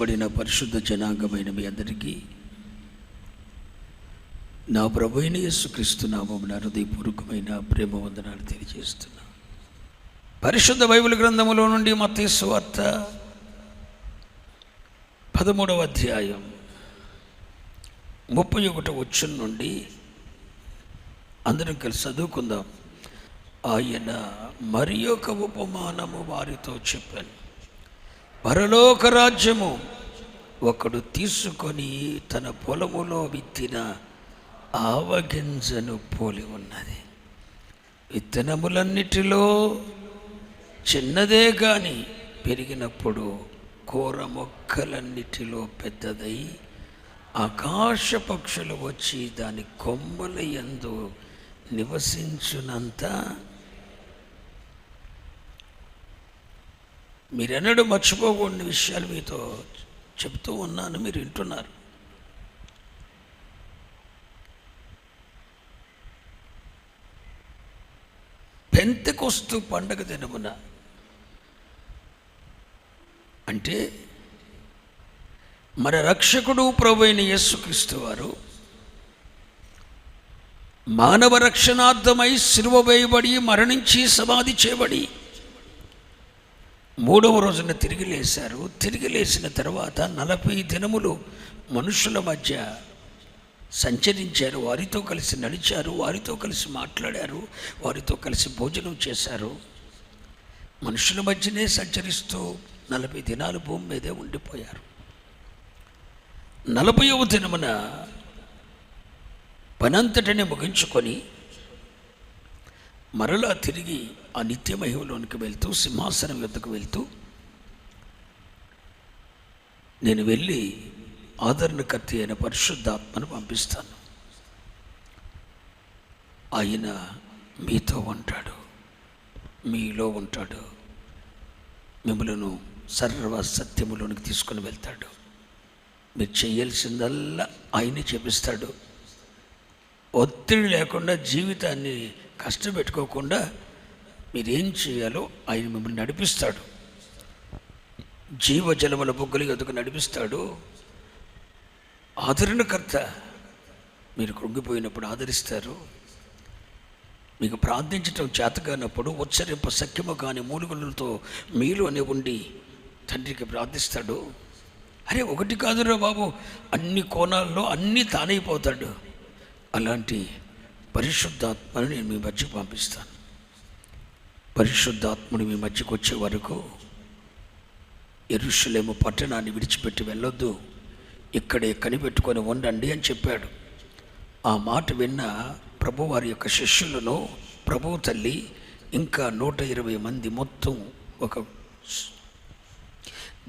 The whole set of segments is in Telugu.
సమకూర్చబడిన పరిశుద్ధ జనాంగమైన మీ అందరికీ నా ప్రభు అయిన యేసుక్రీస్తు నామమున హృదయపూర్వకమైన ప్రేమ వందనాలు తెలియజేస్తున్నా. పరిశుద్ధ బైబిల్ గ్రంథములో నుండి మత్తయి వార్త పదమూడవ అధ్యాయం ముప్పై ఒకటి వచ్చిన నుండి అందరం కలిసి చదువుకుందాం. ఆయన మరి ఒక ఉపమానము వారితో చెప్పాను. పరలోక రాజ్యము ఒకడు తీసుకొని తన పొలములో విత్తిన ఆవగింజను పోలి ఉన్నది. విత్తనములన్నిటిలో చిన్నదే కానీ పెరిగినప్పుడు కూర మొక్కలన్నిటిలో పెద్దదై ఆకాశ పక్షులు వచ్చి దాని కొమ్మల యందు నివసించునంత మీరెన్నడూ మర్చిపోకూడని విషయాలు మీతో చెప్తూ ఉన్నాను మీరు వింటున్నారు. పెంతకొస్తు పండగ దినమున అంటే మన రక్షకుడు ప్రభు అయిన యేసుక్రీస్తు వారు మానవ రక్షణార్థమై సిలువ వేయబడి మరణించి సమాధి చేయబడి మూడవ రోజున తిరిగి లేశారు. తిరిగి లేచిన తర్వాత నలభై దినములు మనుషుల మధ్య సంచరించారు. వారితో కలిసి నడిచారు. వారితో కలిసి మాట్లాడారు. వారితో కలిసి భోజనం చేశారు. మనుషుల మధ్యనే సంచరిస్తూ నలభై దినాలు భూమి మీదే ఉండిపోయారు. నలభైవ దినమున పనంతటనే ముగించుకొని మరలా తిరిగి ఆ నిత్య మహిమలోనికి వెళ్తూ సింహాసనం వద్దకు వెళ్తూ నేను వెళ్ళి ఆదరణకర్త అయిన పరిశుద్ధాత్మను పంపిస్తాను. ఆయన మీతో ఉంటాడు మీలో ఉంటాడు మిమ్మలను సర్వ సత్యములోనికి తీసుకుని వెళ్తాడు. మీరు చేయాల్సిందల్లా ఆయనే చేపిస్తాడు. ఒత్తిడి లేకుండా జీవితాన్ని కష్టపెట్టుకోకుండా మీరేం చేయాలో ఆయన మిమ్మల్ని నడిపిస్తాడు. జీవజలముల బొగ్గులు ఎదుగు నడిపిస్తాడు. ఆదరణకర్త మీరు కృంగిపోయినప్పుడు ఆదరిస్తారు. మీకు ప్రార్థించటం చేతగానప్పుడు ఉచ్చరింప సఖ్యము కాని మూలుగులతో మీలోనే ఉండి తండ్రికి ప్రార్థిస్తాడు. అరే ఒకటి కాదురా బాబు అన్ని కోణాల్లో అన్నీ తానైపోతాడు. అలాంటి పరిశుద్ధాత్మను నేను మీ మధ్యకు పంపిస్తాను. పరిశుద్ధాత్ముడు మీ మధ్యకు వచ్చే వరకు ఎరుషులేము పట్టణాన్ని విడిచిపెట్టి వెళ్ళొద్దు. ఇక్కడే కనిపెట్టుకొని ఉండండి అని చెప్పాడు. ఆ మాట విన్న ప్రభువారి యొక్క శిష్యులను ప్రభు తల్లి ఇంకా నూట ఇరవై మంది మొత్తం ఒక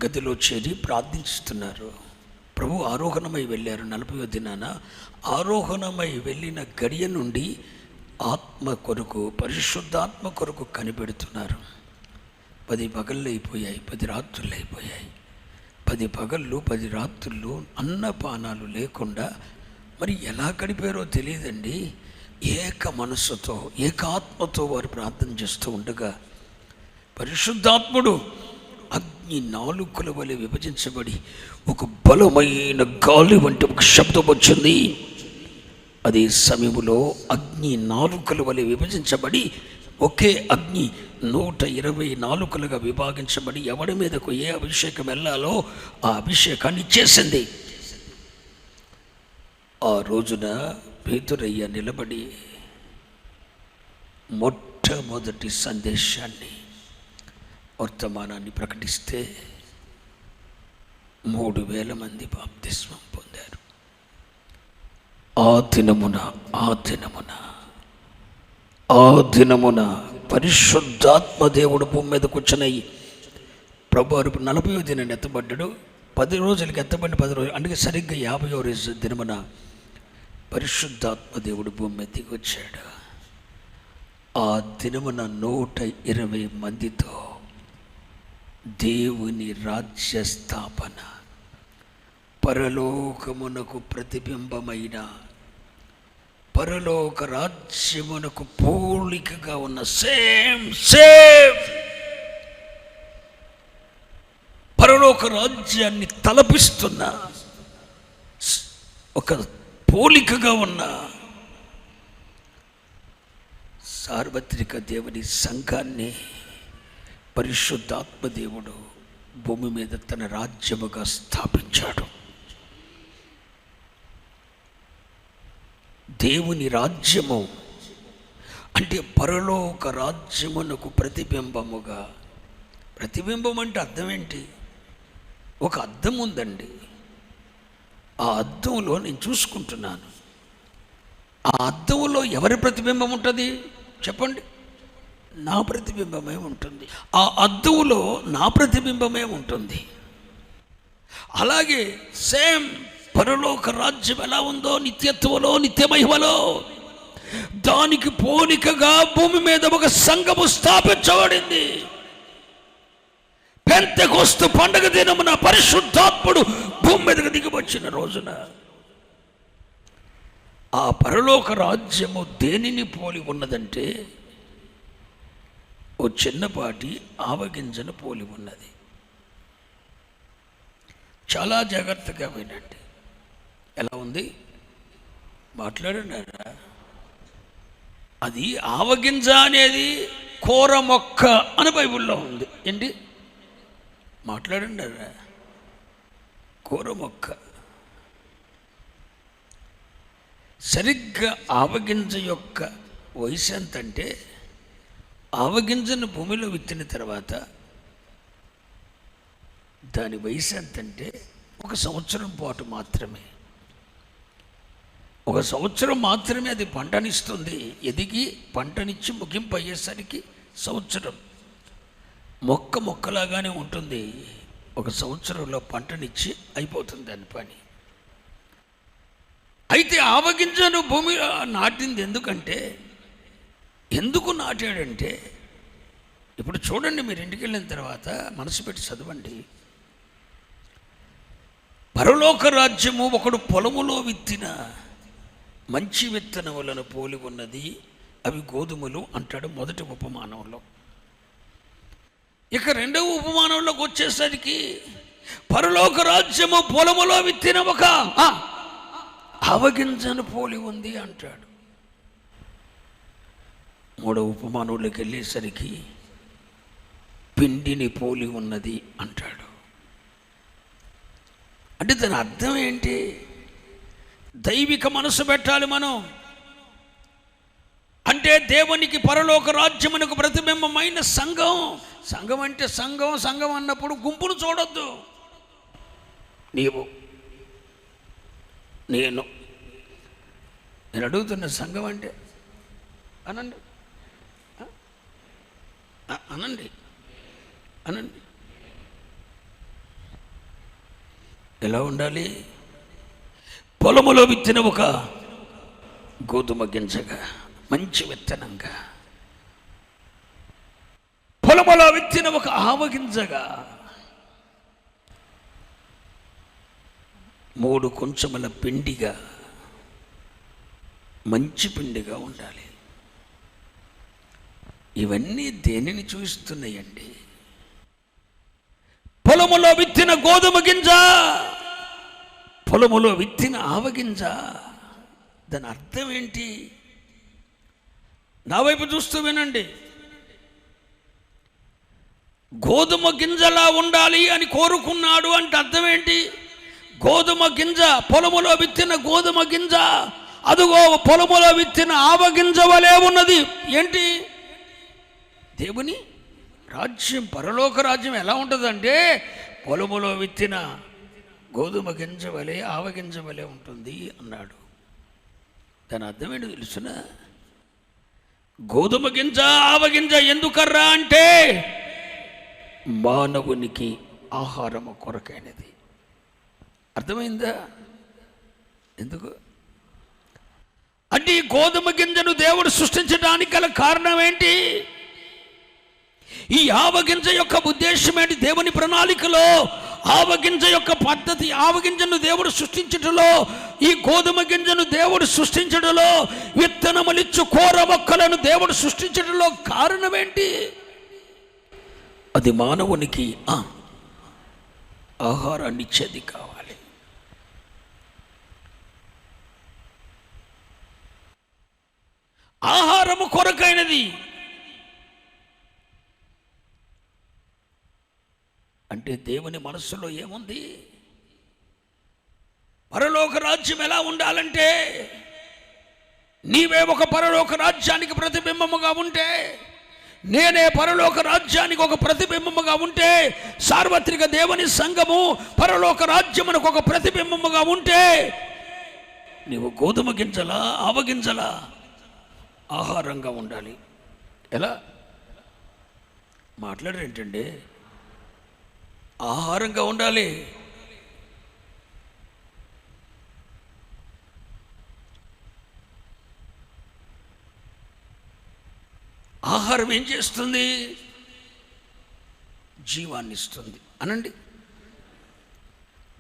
గదిలో చేరి ప్రార్థించుతున్నారు ప్రభు ఆరోహణమై వెళ్ళారు నలభై దినాన. ఆరోహణమై వెళ్ళిన గడియ నుండి ఆత్మ కొరకు పరిశుద్ధాత్మ కొరకు కనిపెడుతున్నారు. పది పగళ్ళు అయిపోయాయి పది రాత్రులు అయిపోయాయి. పది పగళ్ళు పది రాత్రులు అన్నపానాలు లేకుండా మరి ఎలా గడిపారో తెలియదండి. ఏక మనస్సుతో ఏకాత్మతో వారు ప్రార్థన చేస్తూ ఉండగా పరిశుద్ధాత్ముడు అగ్ని నాలుకల వలె విభజించబడి ఒక బలమైన గాలి వంటి ఒక శబ్దం వచ్చింది. అదే సమయంలో అగ్ని నాలుకల వలె విభజించబడి ఒకే అగ్ని నూట ఇరవై నాలుకలుగా విభాగించబడి ఎవడి మీదకు ఏ అభిషేకం వెళ్ళాలో ఆ అభిషేకాన్ని చేసింది. ఆ రోజున పేతురయ్య నిలబడి మొట్టమొదటి సందేశాన్ని వర్తమానాన్ని ప్రకటిస్తే మూడు వేల మంది బాప్తిస్వం పొందారు. ఆ దినమున ఆ దినమున ఆ దినమున పరిశుద్ధాత్మ దేవుడు భూమి మీద కూర్చున్నాయి ప్రభు నలభై దినాన్ని ఎత్తబడ్డాడు. పది రోజులకి ఎత్తబడి పది రోజులు అందుకే సరిగ్గా యాభై రోజు దినమున పరిశుద్ధాత్మ దేవుడు భూమి మీద దిగి వచ్చాడు. ఆ దినమున నూట ఇరవై మందితో దేవుని రాజ్య స్థాపన పరలోకమునకు ప్రతిబింబమైన పరలోక రాజ్యమునకు పోలికగా ఉన్న సేమ్ సేమ్. పరలోక రాజ్యాన్ని తలపిస్తున్న ఒక పోలికగా ఉన్న సార్వత్రిక దేవుని సంఘాన్ని పరిశుద్ధాత్మ దేవుడు భూమి మీద తన రాజ్యముగా స్థాపించాడు. దేవుని రాజ్యము అంటే పరలోక రాజ్యమునకు ప్రతిబింబముగా. ప్రతిబింబం అంటే అర్థం ఏంటి? ఒక అద్దం ఉందండి. ఆ అర్థంలో నేను చూసుకుంటున్నాను. ఆ అర్థంలో ఎవరి ప్రతిబింబం ఉంటుంది? చెప్పండి. నా ప్రతిబింబమే ఉంటుంది. ఆ అద్దువులో నా ప్రతిబింబమే ఉంటుంది. అలాగే సేమ్ పరలోక రాజ్యం ఎలా ఉందో నిత్యత్వలో నిత్యమహిమలో దానికి పోలికగా భూమి మీద ఒక సంఘము స్థాపించబడింది. పెంతకొస్తు పండగ దినమున పరిశుద్ధాత్ముడు భూమి మీదకు దిగివచ్చిన రోజున ఆ పరలోక రాజ్యము దేనిని పోలి ఉన్నదంటే ఓ చిన్నపాటి ఆవగింజను పోలి ఉన్నది. చాలా జాగ్రత్తగా వినండి. ఎలా ఉంది? మాట్లాడినారా అది ఆవగింజ అనేది కూర మొక్క అని బైబుల్లో ఉంది. ఏంటి? మాట్లాడండి కూర మొక్క. సరిగ్గా ఆవగింజ యొక్క వయసు ఎంతంటే ఆవగింజను భూమిలో విత్తిన తర్వాత దాని వయసు ఎంతంటే ఒక సంవత్సరం పాటు మాత్రమే. ఒక సంవత్సరం మాత్రమే అది పంటనిస్తుంది. ఎదిగి పంటనిచ్చి ముగింపు అయ్యేసరికి సంవత్సరం. మొక్క మొక్కలాగానే ఉంటుంది. ఒక సంవత్సరంలో పంటనిచ్చి అయిపోతుంది దాని పని. అయితే ఆవగింజను భూమి నాటింది ఎందుకంటే ఎందుకు నాటాడంటే ఇప్పుడు చూడండి మీరు ఇంటికి వెళ్ళిన తర్వాత మనసు పెట్టి చదవండి. పరలోక రాజ్యము ఒకడు పొలములో విత్తిన మంచి విత్తనములను పోలి ఉన్నది అవి గోధుమలు అంటాడు మొదటి ఉపమానంలో. ఇక రెండవ ఉపమానంలోకి వచ్చేసరికి పరలోక రాజ్యము పొలములో విత్తిన ఒక ఆవగింజను పోలి ఉంది అంటాడు. మూడవ ఉపమానంలోకి వెళ్ళేసరికి పిండిని పోలి ఉన్నది అంటాడు. అంటే దాని అర్థం ఏంటి? దైవిక మనసు పెట్టాలి మనం. అంటే దేవునికి పరలోక రాజ్యమునకు ప్రతిబింబమైన సంఘం. సంఘం అంటే సంఘం సంఘం అన్నప్పుడు గుంపును చూడొద్దు. నీవు నేను నేను అడుగుతున్న సంఘం అంటే అనండి. అనండి. అనండి. ఎలా ఉండాలి? పొలములో విత్తిన ఒక గోధుమ గింజగా మంచి విత్తనంగా. పొలములో విత్తిన ఒక ఆవగింజగా మూడు కొంచెముల పిండిగా మంచి పిండిగా ఉండాలి. ఇవన్నీ దేనిని చూపిస్తున్నాయండి పొలములో విత్తిన గోధుమ గింజ పొలములో విత్తిన ఆవగింజ దాని అర్థం ఏంటి? నా వైపు చూస్తూ వినండి. గోధుమ గింజలా ఉండాలి అని కోరుకున్నాడు అంటే అర్థం ఏంటి? గోధుమ గింజ పొలములో విత్తిన గోధుమ గింజ అదుగో పొలములో విత్తిన ఆవగింజ వలే ఉన్నది. ఏంటి? దేవుని రాజ్యం పరలోక రాజ్యం ఎలా ఉంటుందంటే పొలములో విత్తిన గోధుమ గింజ వలె ఆవగింజ వలె ఉంటుంది అన్నాడు. దాని అర్థం ఏంటో తెలుసిన? గోధుమ గింజ ఆవగింజ ఎందుకర్రా అంటే మానవునికి ఆహారము కొరకైనది. అర్థమైందా? ఎందుకు? అంటే ఈ గోధుమ గింజను దేవుడు సృష్టించడానికి గల కారణం ఏంటి? ఈ ఆవగింజ యొక్క ఉద్దేశం ఏంటి? దేవుని ప్రణాళికలో ఆవగింజ యొక్క పద్ధతి ఆవగింజను దేవుడు సృష్టించటంలో ఈ గోధుమ గింజను దేవుడు సృష్టించడంలో విత్తనములిచ్చు కూర మొక్కలను దేవుడు సృష్టించడంలో కారణం ఏంటి? అది మానవునికి ఆ, ఆహారాన్ని ఇచ్చేది కావాలి. ఆహారము కొరకైనది. అంటే దేవుని మనస్సులో ఏముంది? పరలోక రాజ్యం ఎలా ఉండాలంటే నీవే ఒక పరలోక రాజ్యానికి ప్రతిబింబముగా ఉంటే నేనే పరలోక రాజ్యానికి ఒక ప్రతిబింబముగా ఉంటే సార్వత్రిక దేవుని సంఘము పరలోక రాజ్యమునకు ఒక ప్రతిబింబముగా ఉంటే నీవు గోధుమ గింజలా ఆవగింజలా ఆహారంగా ఉండాలి. ఎలా? మాట్లాడరేంటండి ఆహారంగా ఉండాలి. ఆహారం ఏం చేస్తుంది? జీవాన్ని ఇస్తుంది. అనండి.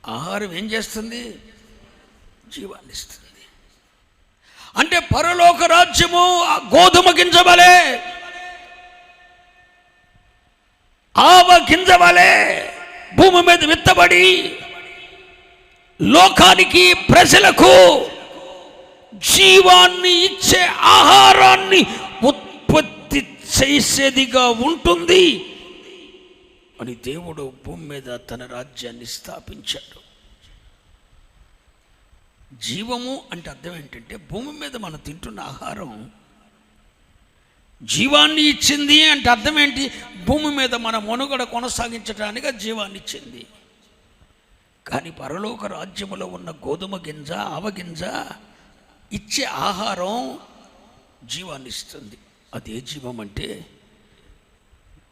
ఆహారం ఏం చేస్తుంది? జీవాన్ని ఇస్తుంది. అంటే పరలోక రాజ్యము ఆ గోధుమ గింజవలే ఆవ గింజవలే భూమి మీద విత్తబడి లోకానికి ప్రజలకు జీవాన్ని ఇచ్చే ఆహారాన్ని ఉత్పత్తి చేసేదిగా ఉంటుంది అని దేవుడు భూమి మీద తన రాజ్యాన్ని స్థాపించాడు. జీవము అంటే అర్థం ఏంటంటే భూమి మీద మనం తింటున్న ఆహారం జీవాన్ని ఇచ్చింది అంటే అర్థం ఏంటి? భూమి మీద మన మనుగడ కొనసాగించడానికి జీవాన్ని ఇచ్చింది. కానీ పరలోక రాజ్యములో ఉన్న గోధుమ గింజ ఆవగింజ ఇచ్చే ఆహారం జీవాన్ని ఇస్తుంది. అదే జీవం అంటే?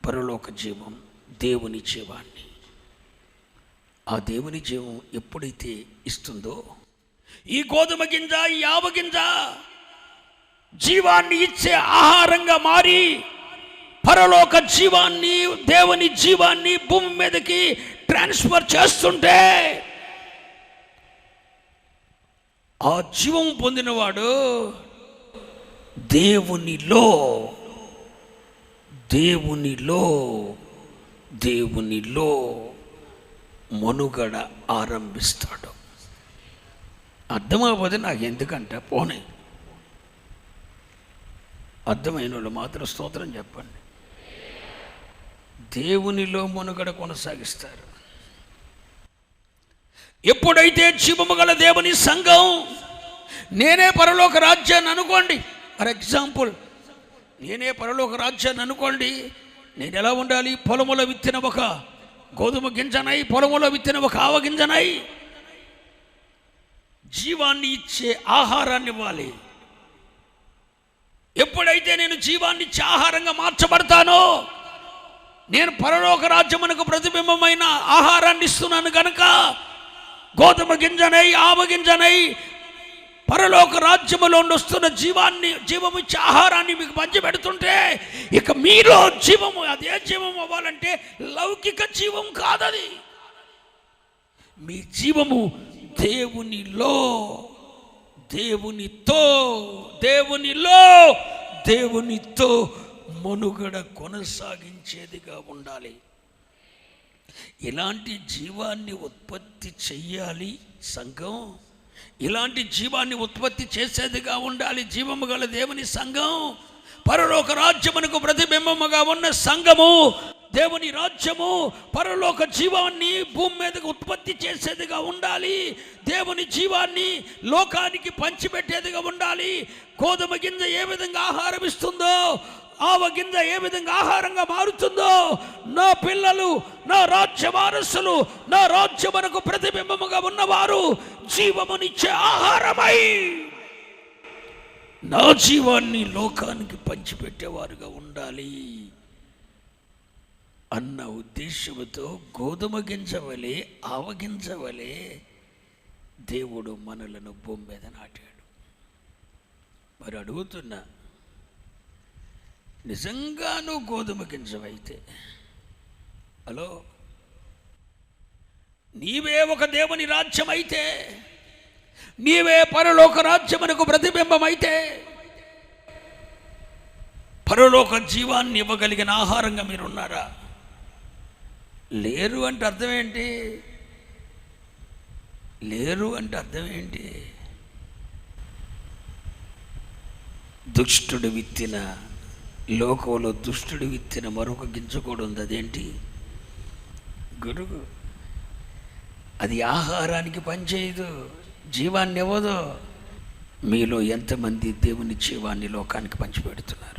పరలోక జీవం దేవుని జీవాన్ని. ఆ దేవుని జీవం ఎప్పుడైతే ఇస్తుందో? ఈ గోధుమ గింజ ఈ ఆవగింజ జీవాన్ని ఇచ్చే ఆహారంగా మారి పరలోక జీవాన్ని దేవుని జీవాన్ని భూమి మీదకి ట్రాన్స్ఫర్ చేస్తుంటే ఆ జీవం పొందినవాడు దేవునిలో దేవునిలో దేవునిలో మనుగడ ఆరంభిస్తాడు. అర్థమైపోతే నాకు ఎందుకంటే పోనీ. అర్థమైన వాళ్ళు మాత్రం స్తోత్రం చెప్పండి. దేవునిలో మనుగడ కొనసాగిస్తారు. ఎప్పుడైతే జీవము గల దేవుని సంఘం నేనే పరలోక రాజ్యాన్ని అనుకోండి. ఫర్ ఎగ్జాంపుల్ నేనే పరలోక రాజ్యాన్ని అనుకోండి. నేను ఎలా ఉండాలి? పొలములో విత్తిన ఒక గోధుమ గింజనై పొలములో విత్తిన ఒక ఆవ గింజనై. జీవాన్ని ఇచ్చే ఆహారాన్ని ఇవ్వాలి. ఎప్పుడైతే నేను జీవాన్ని ఆహారంగా మార్చబడతానో నేను పరలోక రాజ్యమునకు ప్రతిబింబమైన ఆహారాన్ని ఇస్తున్నాను కనుక గోధుమ గింజనై ఆవ గింజనై పరలోక రాజ్యములో వస్తున్న జీవాన్ని జీవమిచ్చే ఆహారాన్ని మీకు పంచిపెడుతుంటే ఇక మీలో జీవము అదే జీవం అవ్వాలంటే లౌకిక జీవం కాదది. మీ జీవము దేవునిలో. దేవునితో దేవునిలో దేవునితో మనుగడ కొనసాగించేదిగా ఉండాలి. ఇలాంటి జీవాన్ని ఉత్పత్తి చెయ్యాలి సంఘం. ఇలాంటి జీవాన్ని ఉత్పత్తి చేసేదిగా ఉండాలి జీవము గల దేవుని సంఘం. పరలోక రాజ్యమునకు ప్రతిబింబముగా ఉన్న సంఘము దేవుని రాజ్యము పరలోక జీవాన్ని భూమి మీదకు ఉత్పత్తి చేసేదిగా ఉండాలి. దేవుని జీవాన్ని లోకానికి పంచిపెట్టేదిగా ఉండాలి. గోధుమ గింజ ఏ విధంగా ఆహారం ఇస్తుందో ఆవ గింజ ఏ విధంగా ఆహారంగా మారుతుందో నా పిల్లలు నా రాజ్య వారసులు నా రాజ్యమునకు ప్రతిబింబముగా ఉన్నవారు జీవమునిచ్చే ఆహారమై నా జీవాన్ని లోకానికి పంచిపెట్టేవారుగా ఉండాలి. అన్న ఉద్దేశముతో గోధుమ గింజ వలె దేవుడు మనలను భూమి మీద నాటాడు. మరి అడుగుతున్నా నిజంగాను గోధుమ గింజవైతే? హలో? నీవే ఒక దేవుని రాజ్యం అయితే నీవే పరలోక రాజ్యమునకు ప్రతిబింబమైతే పరలోక జీవాన్ని ఇవ్వగలిగిన ఆహారంగా మీరున్నారా? లేరు అంటే అర్థం ఏంటి? లేరు అంటే అర్థం ఏంటి? దుష్టుడు విత్తిన లోకంలో దుష్టుడు విత్తిన మరొక గింజ కూడా ఉంది. అదేంటి? గురువు. అది ఆహారానికి పనిచేయదు జీవాన్ని ఇవ్వదు. మీలో ఎంతమంది దేవుని జీవాన్ని లోకానికి పంచిపెడుతున్నారు?